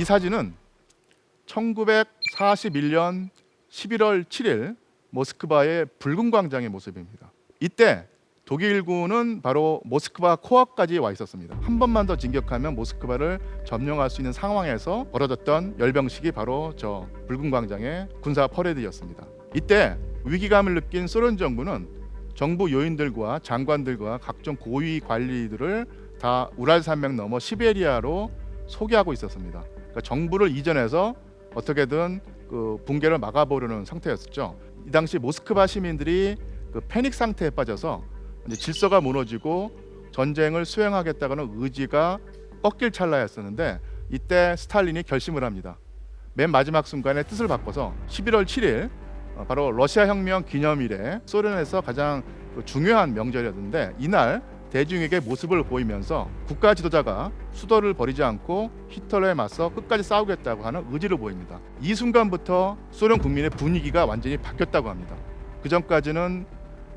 이 사진은 1941년 11월 7일 모스크바의 붉은 광장의 모습입니다. 이때 독일군은 바로 모스크바 코앞까지 와 있었습니다. 한 번만 더 진격하면 모스크바를 점령할 수 있는 상황에서 벌어졌던 열병식이 바로 저 붉은 광장의 군사 퍼레이드였습니다. 이때 위기감을 느낀 소련 정부는 정부 요인들과 장관들과 각종 고위 관리들을 다 우랄 산맥 넘어 시베리아로 소개하고 있었습니다. 그러니까 정부를 이전해서 어떻게든 그 붕괴를 막아보려는 상태였었죠. 이 당시 모스크바 시민들이 그 패닉 상태에 빠져서 질서가 무너지고 전쟁을 수행하겠다고는 의지가 꺾일 찰나였었는데 이때 스탈린이 결심을 합니다. 맨 마지막 순간에 뜻을 바꿔서 11월 7일 어, 바로 러시아 혁명 기념일에 소련에서 가장 그 중요한 명절이었는데 이날 대중에게 모습을 보이면서 국가 지도자가 수도를 버리지 않고 히틀러에 맞서 끝까지 싸우겠다고 하는 의지를 보입니다. 이 순간부터 소련 국민의 분위기가 완전히 바뀌었다고 합니다. 그 전까지는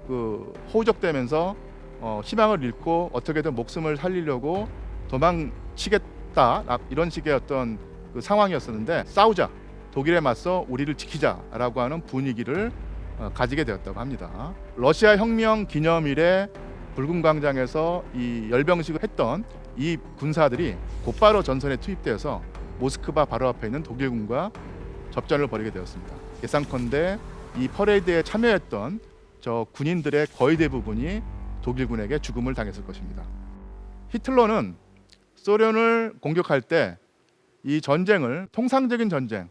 그 호적되면서 어, 희망을 잃고 어떻게든 목숨을 살리려고 도망치겠다 아, 이런 식의 어떤 그 상황이었었는데 싸우자 독일에 맞서 우리를 지키자라고 하는 분위기를 어, 가지게 되었다고 합니다. 러시아 혁명 기념일에 붉은 광장에서 이 열병식을 했던 이 군사들이 곧바로 전선에 투입되어서 모스크바 바로 앞에 있는 독일군과 접전을 벌이게 되었습니다. 예상컨대 이 퍼레이드에 참여했던 저 군인들의 거의 대부분이 독일군에게 죽음을 당했을 것입니다. 히틀러는 소련을 공격할 때 이 전쟁을 통상적인 전쟁,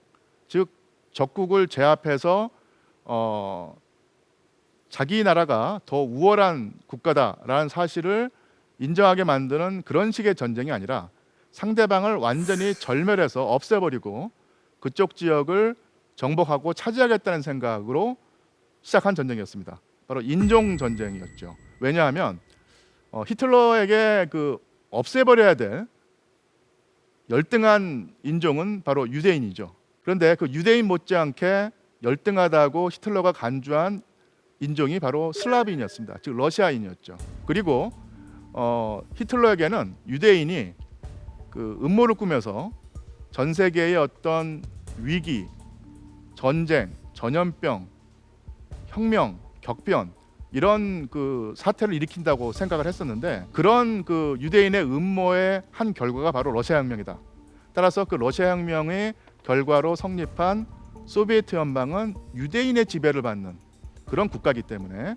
즉 적국을 제압해서 어, 자기 나라가 더 우월한 국가다라는 사실을 인정하게 만드는 그런 식의 전쟁이 아니라 상대방을 완전히 절멸해서 없애버리고 그쪽 지역을 정복하고 차지하겠다는 생각으로 시작한 전쟁이었습니다. 바로 인종 전쟁이었죠. 왜냐하면 어, 히틀러에게 그 없애버려야 될 열등한 인종은 바로 유대인이죠. 그런데 그 유대인 못지않게 열등하다고 히틀러가 간주한 인종이 바로 슬라빈이었습니다. 즉 러시아인이었죠. 그리고 어, 히틀러에게는 유대인이 그 음모를 꾸며서 전 세계의 어떤 위기, 전쟁, 전염병, 혁명, 격변 이런 그 사태를 일으킨다고 생각을 했었는데 그런 그 유대인의 음모의 한 결과가 바로 러시아 혁명이다. 따라서 그 러시아 혁명의 결과로 성립한 소비에트 연방은 유대인의 지배를 받는 그런 국가이기 때문에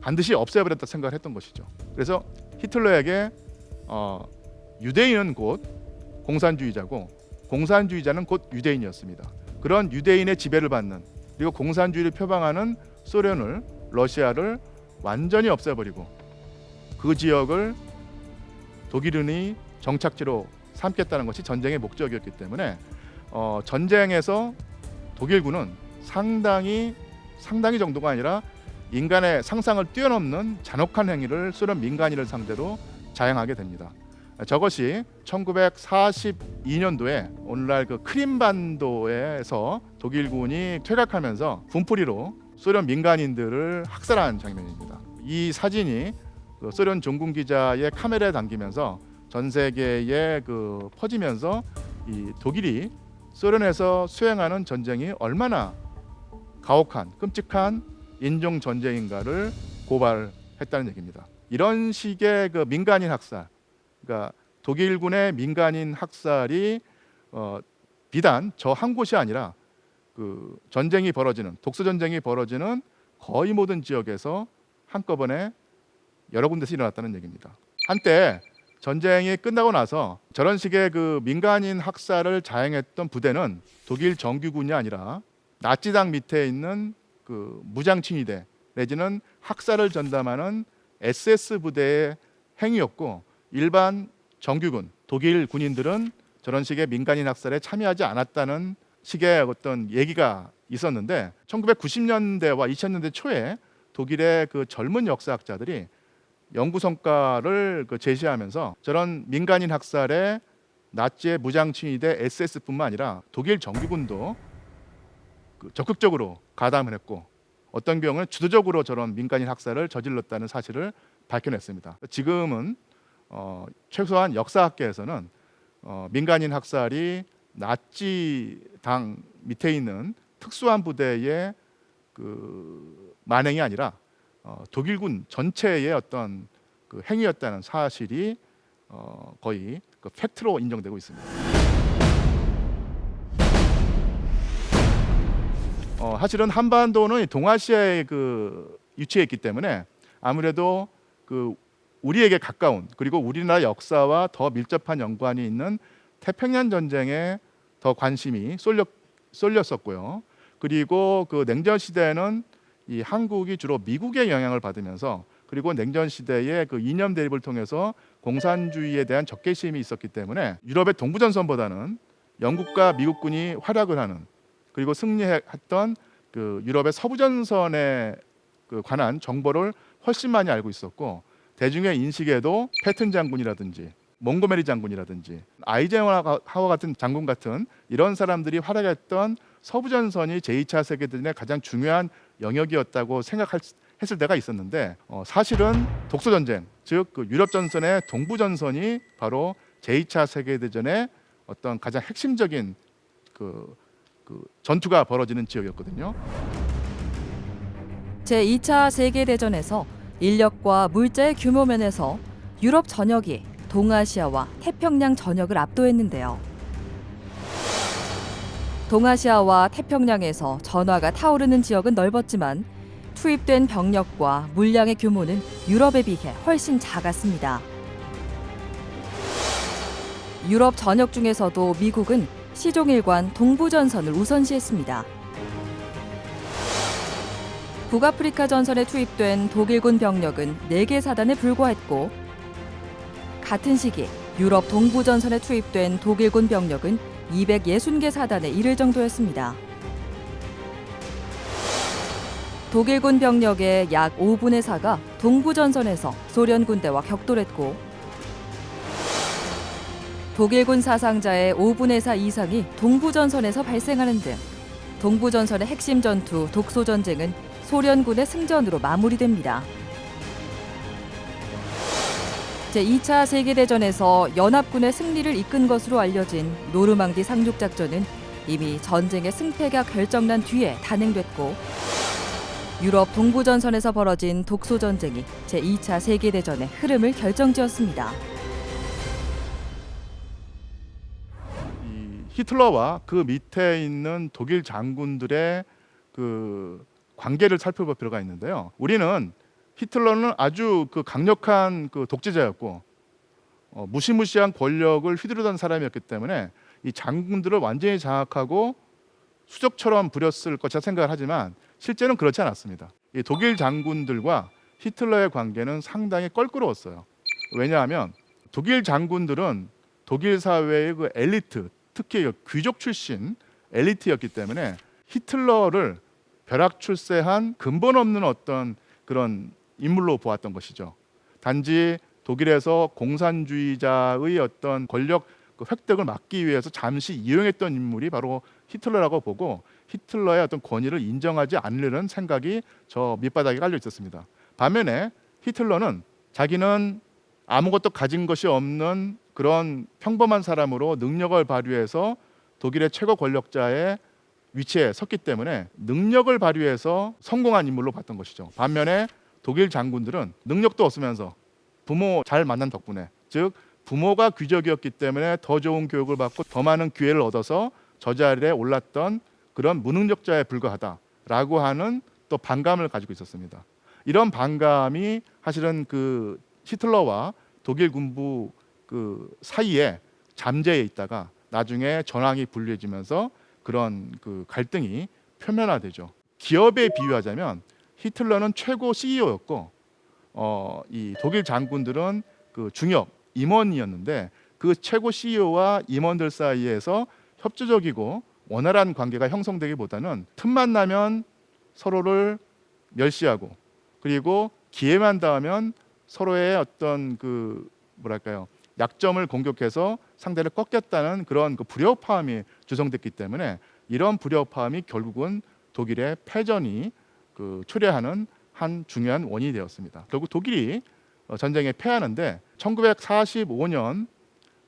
반드시 없애버렸다 생각을 했던 것이죠. 그래서 히틀러에게 어, 유대인은 곧 공산주의자고 공산주의자는 곧 유대인이었습니다. 그런 유대인의 지배를 받는 그리고 공산주의를 표방하는 소련을 러시아를 완전히 없애버리고 그 지역을 독일인이 정착지로 삼겠다는 것이 전쟁의 목적이었기 때문에 어, 전쟁에서 독일군은 상당히 상당히 정도가 아니라 인간의 상상을 뛰어넘는 잔혹한 행위를 소련 민간인을 상대로 자행하게 됩니다. 저것이 1942년도에 오늘날 그 크림반도에서 독일군이 퇴각하면서 분풀이로 소련 민간인들을 학살한 장면입니다. 이 사진이 그 소련 종군 기자의 카메라에 담기면서 전 세계에 그 퍼지면서 이 독일이 소련에서 수행하는 전쟁이 얼마나 가혹한 끔찍한 인종 전쟁인가를 고발했다는 얘기입니다. 이런 식의 그 민간인 학살, 그러니까 독일군의 민간인 학살이 어, 비단 저 한 곳이 아니라 그 전쟁이 벌어지는 독소 전쟁이 벌어지는 거의 모든 지역에서 한꺼번에 여러 군데서 일어났다는 얘기입니다. 한때 전쟁이 끝나고 나서 저런 식의 그 민간인 학살을 자행했던 부대는 독일 정규군이 아니라 나치당 밑에 있는 그 무장친위대 내지는 학살을 전담하는 SS 부대의 행위였고 일반 정규군 독일 군인들은 저런 식의 민간인 학살에 참여하지 않았다는 식의 어떤 얘기가 있었는데 1990년대와 2000년대 초에 독일의 그 젊은 역사학자들이 연구 성과를 그 제시하면서 저런 민간인 학살에 나치의 무장친위대 SS뿐만 아니라 독일 정규군도 그 적극적으로 가담을 했고 어떤 경우는 주도적으로 저런 민간인 학살을 저질렀다는 사실을 밝혀냈습니다. 지금은 어, 최소한 역사학계에서는 어, 민간인 학살이 나치 당 밑에 있는 특수한 부대의 그 만행이 아니라 어, 독일군 전체의 어떤 그 행위였다는 사실이 어, 거의 그 팩트로 인정되고 있습니다. 어, 사실은 한반도는 동아시아에 그 있기 때문에 아무래도 그 우리에게 가까운 그리고 우리나라 역사와 더 밀접한 연관이 있는 태평양 전쟁에 더 관심이 쏠려 쏠렸었고요. 그리고 그 냉전 시대에는 이 한국이 주로 미국의 영향을 받으면서 그리고 냉전 시대의 그 이념 대립을 통해서 공산주의에 대한 적개심이 있었기 때문에 유럽의 동부전선보다는 영국과 미국군이 활약을 하는 그리고 승리했던 그 유럽의 서부 전선에 그 관한 정보를 훨씬 많이 알고 있었고 대중의 인식에도 패튼 장군이라든지 몽고메리 장군이라든지 아이젠하워 같은 장군 같은 이런 사람들이 활약했던 서부 전선이 제2차 세계대전의 가장 중요한 영역이었다고 생각했을 때가 있었는데 어, 사실은 독소 전쟁 즉 그 유럽 전선의 동부 전선이 바로 제2차 세계대전의 어떤 가장 핵심적인 그, 그 전투가 벌어지는 지역이었거든요. 제2차 세계 대전에서 인력과 물자의 규모 면에서 유럽 전역이 동아시아와 태평양 전역을 압도했는데요. 동아시아와 태평양에서 전화가 타오르는 지역은 넓었지만 투입된 병력과 물량의 규모는 유럽에 비해 훨씬 작았습니다. 유럽 전역 중에서도 미국은 시종일관 동부전선을 우선시했습니다. 북아프리카 전선에 투입된 독일군 병력은 4개 사단에 불과했고 같은 시기 유럽 동부 전선에 투입된 독일군 병력은 260개 사단에 이를 정도였습니다. 독일군 병력의 약 5분의 4가 동부 전선에서 소련 군대와 격돌했고 독일군 사상자의 5분의 4 이상이 동부 전선에서 발생하는 등 동부 전선의 핵심 전투 독소 전쟁은 소련군의 승전으로 마무리됩니다. 제2차 세계대전에서 연합군의 승리를 이끈 것으로 알려진 노르망디 상륙 작전은 이미 전쟁의 승패가 결정난 뒤에 단행됐고 유럽 동부 전선에서 벌어진 독소 전쟁이 제2차 세계대전의 흐름을 결정지었습니다. 히틀러와 그 밑에 있는 독일 장군들의 그 관계를 살펴볼 필요가 있는데요. 우리는 히틀러는 아주 그 강력한 그 독재자였고 어, 무시무시한 권력을 휘두르던 사람이었기 때문에 이 장군들을 완전히 장악하고 수족처럼 부렸을 것이라 생각을 하지만 실제는 그렇지 않았습니다. 이 독일 장군들과 히틀러의 관계는 상당히 껄끄러웠어요. 왜냐하면 독일 장군들은 독일 사회의 그 엘리트, 특히 그 귀족 출신 엘리트였기 때문에 히틀러를 벼락 출세한 근본 없는 어떤 그런 인물로 보았던 것이죠. 단지 독일에서 공산주의자의 어떤 권력 그 획득을 막기 위해서 잠시 이용했던 인물이 바로 히틀러라고 보고 히틀러의 어떤 권위를 인정하지 않으려는 생각이 저 밑바닥에 깔려 있었습니다. 반면에 히틀러는 자기는 아무것도 가진 것이 없는 그런 평범한 사람으로 능력을 발휘해서 독일의 최고 권력자의 위치에 섰기 때문에 능력을 발휘해서 성공한 인물로 봤던 것이죠. 반면에 독일 장군들은 능력도 없으면서 부모 잘 만난 덕분에 즉 부모가 귀족이었기 때문에 더 좋은 교육을 받고 더 많은 기회를 얻어서 저 자리에 올랐던 그런 무능력자에 불과하다라고 하는 또 반감을 가지고 있었습니다. 이런 반감이 사실은 그 히틀러와 독일 군부 그 사이에 잠재해 있다가 나중에 전황이 분리해지면서 그런 그 갈등이 표면화되죠. 기업에 비유하자면 히틀러는 최고 CEO였고 어, 이 독일 장군들은 그 중역 임원이었는데 그 최고 CEO와 임원들 사이에서 협조적이고 원활한 관계가 형성되기보다는 틈만 나면 서로를 멸시하고 그리고 기회만 닿으면 서로의 어떤 그 뭐랄까요 약점을 공격해서 상대를 꺾겠다는 그런 그 불협화음이 조성됐기 때문에 이런 불협화음이 결국은 독일의 패전이 그 초래하는 한 중요한 원인이 되었습니다. 결국 독일이 어, 전쟁에 패하는데 1945년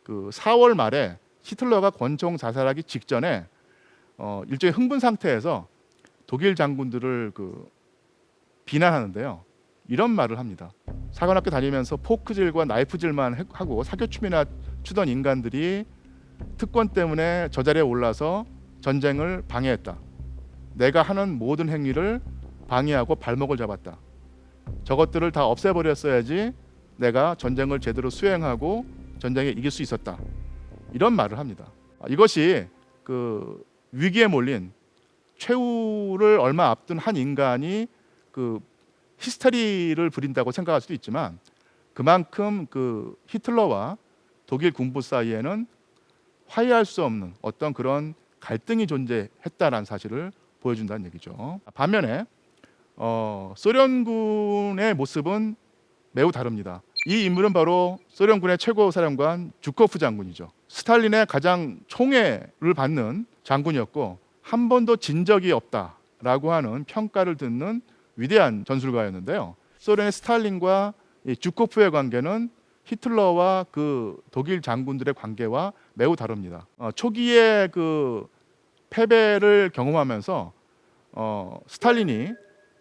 그 4월 말에 히틀러가 권총 자살하기 직전에 어, 일종의 흥분 상태에서 독일 장군들을 그 비난하는데요. 이런 말을 합니다. 사관학교 다니면서 포크질과 나이프질만 해- 하고 사교춤이나 추던 인간들이 특권 때문에 저 자리에 올라서 전쟁을 방해했다. 내가 하는 모든 행위를 방해하고 발목을 잡았다. 저것들을 다 없애버렸어야지 내가 전쟁을 제대로 수행하고 전쟁에 이길 수 있었다. 이런 말을 합니다. 아, 이것이 그 위기에 몰린 최후를 얼마 앞둔 한 인간이 그 히스테리를 부린다고 생각할 수도 있지만 그만큼 그 히틀러와 독일 군부 사이에는 화해할 수 없는 어떤 그런 갈등이 존재했다라는 사실을 보여준다는 얘기죠. 반면에 어, 소련군의 모습은 매우 다릅니다. 이 인물은 바로 소련군의 최고 사령관 주코프 장군이죠. 스탈린의 가장 총애를 받는 장군이었고 한 번도 진 적이 없다라고 하는 평가를 듣는 위대한 전술가였는데요. 소련의 스탈린과 이 주코프의 관계는 히틀러와 그 독일 장군들의 관계와 매우 다릅니다. 어, 초기에 그 패배를 경험하면서 어, 스탈린이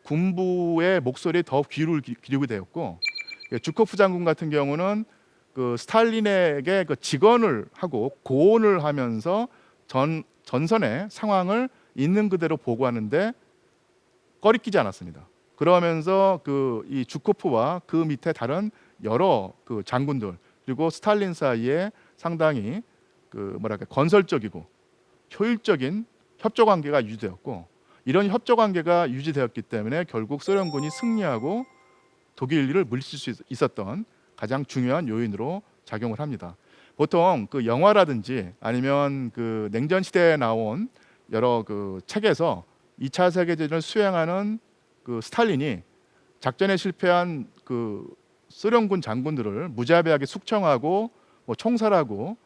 군부의 목소리에 더 귀를 기- 기울이게 되었고 예, 주코프 장군 같은 경우는 그 스탈린에게 그 직언을 하고 고언을 하면서 전 전선의 상황을 있는 그대로 보고하는데 꺼리끼지 않았습니다. 그러면서 그 이 주코프와 그 밑에 다른 여러 그 장군들 그리고 스탈린 사이에 상당히 그 뭐랄까 건설적이고 효율적인 협조 관계가 유지되었고 이런 협조 관계가 유지되었기 때문에 결국 소련군이 승리하고 독일을 물리칠 수 있- 있었던 가장 중요한 요인으로 작용을 합니다. 보통 그 영화라든지 아니면 그 냉전 시대에 나온 여러 그 책에서 2차 세계 대전을 수행하는 그 스탈린이 작전에 실패한 그 소련군 장군들을 무자비하게 숙청하고 뭐 총살하고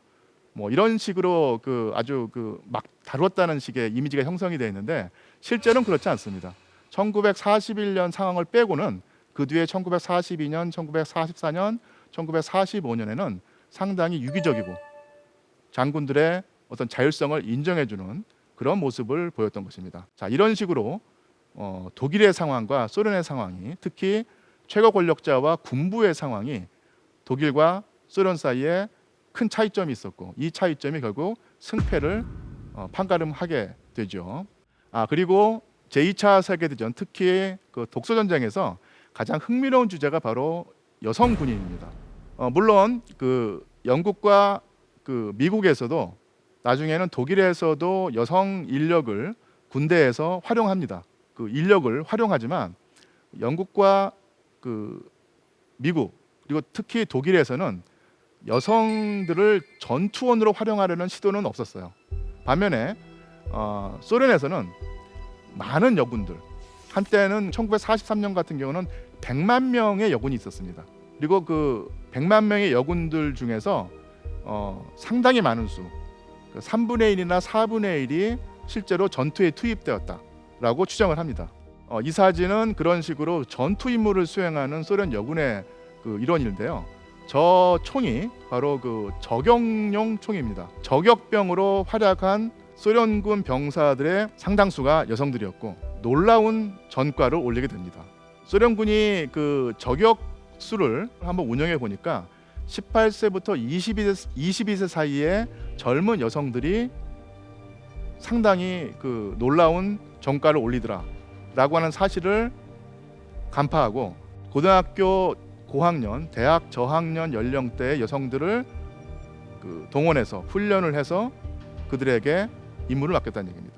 뭐 이런 식으로 그 아주 그 막 다뤘다는 식의 이미지가 형성이 되어 있는데 실제로는 그렇지 않습니다. 1941년 상황을 빼고는 그 뒤에 1942년, 1944년, 1945년에는 상당히 유기적이고 장군들의 어떤 자율성을 인정해주는 그런 모습을 보였던 것입니다. 자 이런 식으로 어, 독일의 상황과 소련의 상황이 특히 최고 권력자와 군부의 상황이 독일과 소련 사이에 큰 차이점이 있었고 이 차이점이 결국 승패를 어, 판가름하게 되죠. 아 그리고 제2차 세계대전 특히 그 독소 전쟁에서 가장 흥미로운 주제가 바로 여성 군인입니다. 어, 물론 그 영국과 그 미국에서도 나중에는 독일에서도 여성 인력을 군대에서 활용합니다. 그 인력을 활용하지만 영국과 그 미국 그리고 특히 독일에서는 여성들을 전투원으로 활용하려는 시도는 없었어요. 반면에 어, 소련에서는 많은 여군들 한때는 1943년 같은 경우는 100만 명의 여군이 있었습니다. 그리고 그 100만 명의 여군들 중에서 어, 상당히 많은 수, 그 3분의 1이나 4분의 1이 실제로 전투에 투입되었다라고 추정을 합니다. 어, 이 사진은 그런 식으로 전투 임무를 수행하는 소련 여군의 그 일원인데요. 저 총이 바로 그 저격용 총입니다. 저격병으로 활약한 소련군 병사들의 상당수가 여성들이었고 놀라운 전과를 올리게 됩니다. 소련군이 그 저격 수를 한번 운영해 보니까 18세부터 22세, 22세 사이에 젊은 여성들이 상당히 그 놀라운 전과를 올리더라라고 하는 사실을 간파하고 고등학교 고학년, 대학 저학년 연령대의 여성들을 그 동원해서 훈련을 해서 그들에게 임무를 맡겼다는 얘기입니다.